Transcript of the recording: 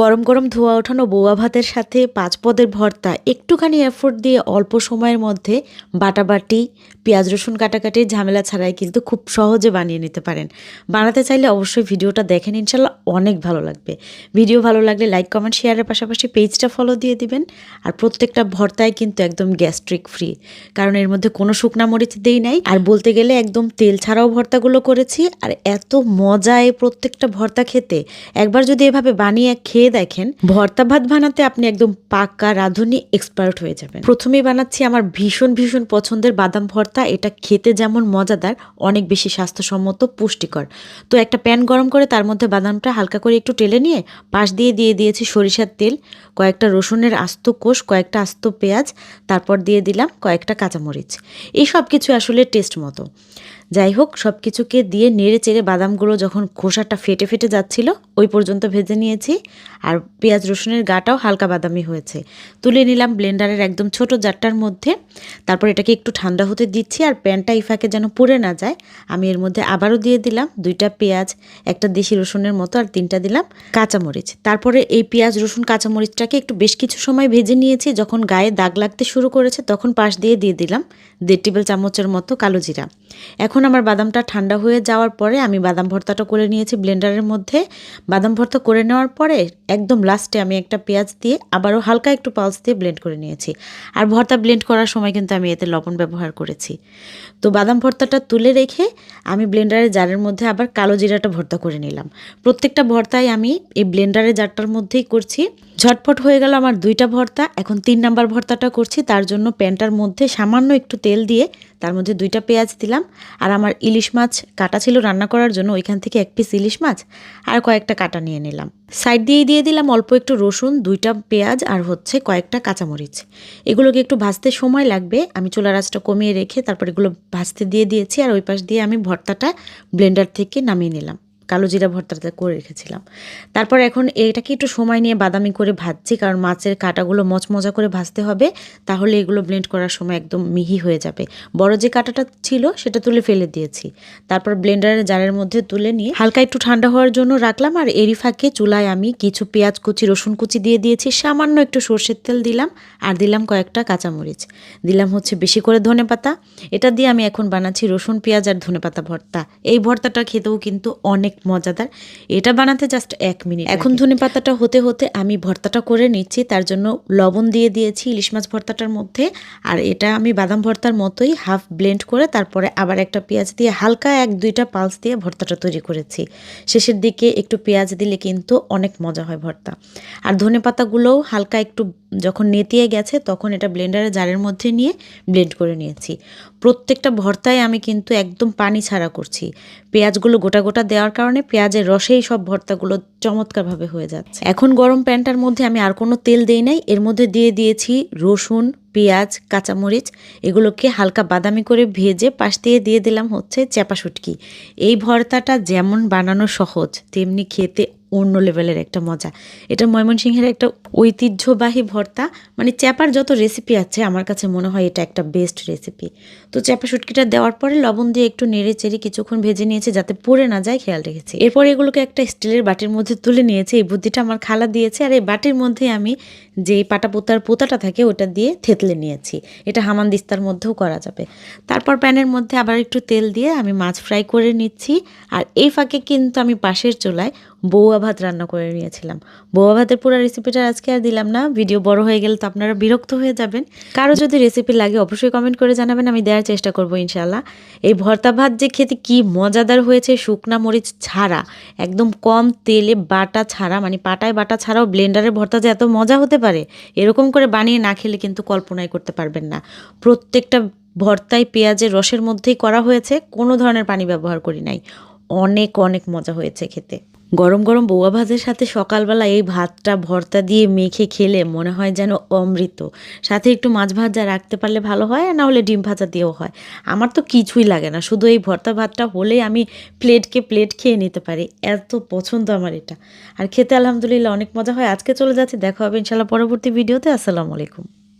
গরম গরম ধোয়া ওঠানো বৌয়া ভাতের সাথে পাঁচ পদের ভর্তা, একটুখানি এফোর্ট দিয়ে অল্প সময়ের মধ্যে বাটাবাটি পেঁয়াজ রসুন কাটাকাটির ঝামেলা ছাড়াই কিন্তু খুব সহজে বানিয়ে নিতে পারেন। বানাতে চাইলে অবশ্যই ভিডিওটা দেখেন, ইনশাল্লাহ অনেক ভালো লাগবে। ভিডিও ভালো লাগলে লাইক কমেন্ট শেয়ারের পাশাপাশি পেজটা ফলো দিয়ে দিবেন। আর প্রত্যেকটা ভর্তায় কিন্তু একদম গ্যাস্ট্রিক ফ্রি কারণ এর মধ্যে কোনো শুকনা মরিচ দেই নাই। আর বলতে গেলে একদম তেল ছাড়াও ভর্তাগুলো করেছি, আর এত মজায় প্রত্যেকটা ভর্তা খেতে। একবার যদি এভাবে বানিয়ে খেয়ে দেখেন, ভর্তা ভাত বানাতে আপনি একদম পাকা রাঁধুনি এক্সপার্ট হয়ে যাবেন। প্রথমেই বানাচ্ছি আমার ভীষণ ভীষণ পছন্দের বাদাম ভর্তা। এটা খেতে যেমন মজাদার, অনেক বেশি স্বাস্থ্যসম্মত, পুষ্টিকর। তো একটা প্যান গরম করে তার মধ্যে বাদামটা হালকা করে একটু টেলে নিয়ে পাশ দিয়ে দিয়ে দিয়েছি সরিষার তেল, কয়েকটা রসুনের আস্ত কোষ, কয়েকটা আস্ত পেঁয়াজ, তারপর দিয়ে দিলাম কয়েকটা কাঁচামরিচ। এই সব কিছু আসলে টেস্ট মতো। যাই হোক সব কিছুকে দিয়ে নেড়ে চেড়ে বাদামগুলো যখন খোসাটা ফেটে ফেটে যাচ্ছিল, ওই পর্যন্ত ভেজে নিয়েছি। আর পেঁয়াজ রসুনের গাটাও হালকা বাদামি হয়েছে। তুলে নিলাম ব্লেন্ডারের একদম ছোট জারটার মধ্যে। তারপর এটাকে একটু ঠান্ডা হতে দিচ্ছি আর প্যানটা ইফাকে যেন পুড়ে না যায়। আমি এর মধ্যে আবারও দিয়ে দিলাম দুইটা পেঁয়াজ, একটা দেশি রসুনের মতো আর তিনটা দিলাম কাঁচামরিচ। তারপরে এই পেঁয়াজ, রসুন, কাঁচামরিচটাকে একটু বেশ কিছু সময় ভেজে নিয়েছি। যখন গায়ে দাগ লাগতে শুরু করেছে, তখন পাশ দিয়ে দিয়ে দিলাম দেড় টেবিল চামচের মতো কালো জিরা। এখন আমার বাদামটা ঠান্ডা হয়ে যাওয়ার পরে আমি বাদাম ভর্তাটা করে নিয়েছি ব্লেন্ডারের মধ্যে। বাদাম ভর্তা করে নেওয়ার পরে একদম লাস্টে আমি একটা পেঁয়াজ দিয়ে আবারও হালকা একটু পালস দিয়ে ব্লেন্ড করে নিয়েছি। আর ভর্তা ব্লেন্ড করার সময় কিন্তু আমি এতে লবণ ব্যবহার করেছি। তো বাদাম ভর্তাটা তুলে রেখে আমি ব্লেন্ডারের জারের মধ্যে আবার কালো জিরাটা ভর্তা করে নিলাম। প্রত্যেকটা ভর্তায় আমি এই ব্লেন্ডারের জারটার মধ্যেই করছি। ঝটপট হয়ে গেল আমার দুইটা ভর্তা। এখন তিন নাম্বার ভর্তাটা করছি, তার জন্য প্যানটার মধ্যে সামান্য একটু তেল দিয়ে তার মধ্যে দুইটা পেঁয়াজ দিলাম। আর আমার ইলিশ মাছ কাটা ছিল রান্না করার জন্য, ওইখান থেকে এক পিস ইলিশ মাছ আর কয়েকটা কাটা নিয়ে নিলাম। সাইড দিয়ে দিয়ে দিলাম অল্প একটু রসুন, দুইটা পেঁয়াজ আর হচ্ছে কয়েকটা কাঁচামরিচ। এগুলোকে একটু ভাজতে সময় লাগবে, আমি চুলার আঁচটা কমিয়ে রেখে তারপর এগুলো ভাজতে দিয়ে দিয়েছি আর ওই পাশ দিয়ে আমি ভর্তাটা ব্লেন্ডার থেকে নামিয়ে নিলাম। কালো জিরা ভর্তাটা করে রেখেছিলাম। তারপর এখন এটাকে একটু সময় নিয়ে বাদামি করে ভাজছি, কারণ মাছের কাঁটাগুলো মচমচা করে ভাজতে হবে, তাহলে এগুলো ব্লেন্ড করার সময় একদম মিহি হয়ে যাবে। বড় যে কাঁটাটা ছিল সেটা তুলে ফেলে দিয়েছি। তারপর ব্লেন্ডারের জারের মধ্যে তুলে নিয়ে হালকা একটু ঠান্ডা হওয়ার জন্য রাখলাম, আর এরি ফাঁকে চুলায় আমি কিছু পেঁয়াজ কুচি, রসুন কুচি দিয়ে দিয়েছি, সামান্য একটু সর্ষের তেল দিলাম, আর দিলাম কয়েকটা কাঁচামরিচ। দিলাম হচ্ছে বেশি করে ধনে পাতা এটা দিয়ে আমি এখন বানাচ্ছি রসুন পেঁয়াজ আর ধনে পাতা ভর্তা। এই ভর্তাটা খেতেও কিন্তু অনেক অনেক মজাদার। এটা বানাতে জাস্ট এক মিনিট এখন ধনে পাতাটা হতে হতে আমি ভর্তাটা করে নিচ্ছি তার জন্য লবণ দিয়ে দিয়েছি ইলিশ মাছ ভর্তাটার মধ্যে। আর এটা আমি বাদাম ভর্তার মতোই হাফ ব্লেন্ড করে তারপরে আবার একটা পেঁয়াজ দিয়ে হালকা এক দুইটা পালস দিয়ে ভর্তাটা তৈরি করেছি। শেষের দিকে একটু পেঁয়াজ দিলে কিন্তু অনেক মজা হয় ভর্তা। আর ধনে পাতাগুলোও হালকা একটু যখন নেতিয়ে গেছে, তখন এটা ব্লেন্ডারে জারের মধ্যে নিয়ে ব্লেন্ড করে নিয়েছি। প্রত্যেকটা ভর্তায় আমি কিন্তু একদম পানি ছাড়া করছি। পেঁয়াজগুলো গোটা গোটা দেওয়ার কারণে পেঁয়াজের রসেই সব ভর্তাগুলো চমৎকারভাবে হয়ে যাচ্ছে। এখন গরম প্যানটার মধ্যে আমি আর কোনো তেল দেই নাই। এর মধ্যে দিয়ে দিয়েছি রসুন, পেঁয়াজ, কাঁচামরিচ। এগুলোকে হালকা বাদামি করে ভেজে পাশ দিয়ে দিয়ে দিলাম হচ্ছে চ্যাপা শুটকি। এই ভর্তাটা যেমন বানানো সহজ, তেমনি খেতে অন্য লেভেলের একটা মজা। এটা ময়মনসিংহের একটা ঐতিহ্যবাহী ভর্তা। মানে চ্যাপার যত রেসিপি আছে, আমার কাছে মনে হয় এটা একটা বেস্ট রেসিপি তো চ্যাপা শুটকিটা দেওয়ার পরে লবণ দিয়ে একটু নেড়ে চেড়ে কিছুক্ষণ ভেজে নিয়েছে যাতে পড়ে না যায়, খেয়াল রেখেছি। এরপর এগুলোকে একটা স্টিলের বাটির মধ্যে তুলে নিয়েছে। এই বুদ্ধিটা আমার খালা দিয়েছে আর এই বাটির মধ্যে আমি যে পাটা পোতার পোতাটা থাকে ওটা দিয়ে থেতলে নিয়েছি। এটা হামান দিস্তার মধ্যেও করা যাবে। তারপর প্যানের মধ্যে আবার একটু তেল দিয়ে আমি মাছ ফ্রাই করে নিচ্ছি। আর এই ফাঁকে কিন্তু আমি পাশের চুলায় বৌয়া ভাত রান্না করে নিয়েছিলাম। বৌয়া ভাতের পুরো রেসিপিটা আজকে আর দিলাম না। ভিডিও বড় হয়ে গেলে তো আপনারা বিরক্ত হয়ে যাবেন। কারও যদি রেসিপি লাগে অবশ্যই কমেন্ট করে জানাবেন, আমি দেওয়ার চেষ্টা করব ইনশাল্লাহ এই ভর্তা ভাত যে খেতে কি মজাদার হয়েছে শুকনা মরিচ ছাড়া, একদম কম তেলে বাটা ছাড়া মানে পাটায় বাটা ছাড়াও ব্লেন্ডারের ভর্তা যে এত মজা হতে পারে, এরকম করে বানিয়ে না খেলে কিন্তু কল্পনাই করতে পারবেন না। প্রত্যেকটা ভর্তায় পেঁয়াজের রসের মধ্যেই করা হয়েছে, কোনো ধরনের পানি ব্যবহার করি নাই। অনেক অনেক মজা হয়েছে খেতে। গরম গরম বৌয়া ভাতের সাথে সকালবেলা এই ভাতটা ভর্তা দিয়ে মেখে খেলে মনে হয় যেন অমৃত। সাথে একটু মাছ ভাজা রাখতে পারলে ভালো হয় না হলে ডিম ভাজা দিয়েও হয়। আমার তো কিছুই লাগে না, শুধু এই ভর্তা ভাতটা হলেই আমি প্লেটকে প্লেট খেয়ে নিতে পারি। এত পছন্দ আমার এটা। আর খেতে আলহামদুলিল্লাহ অনেক মজা হয়। আজকে চলে যাচ্ছে, দেখা হবে ইনশাল্লাহ পরবর্তী ভিডিওতে। আসসালামু আলাইকুম।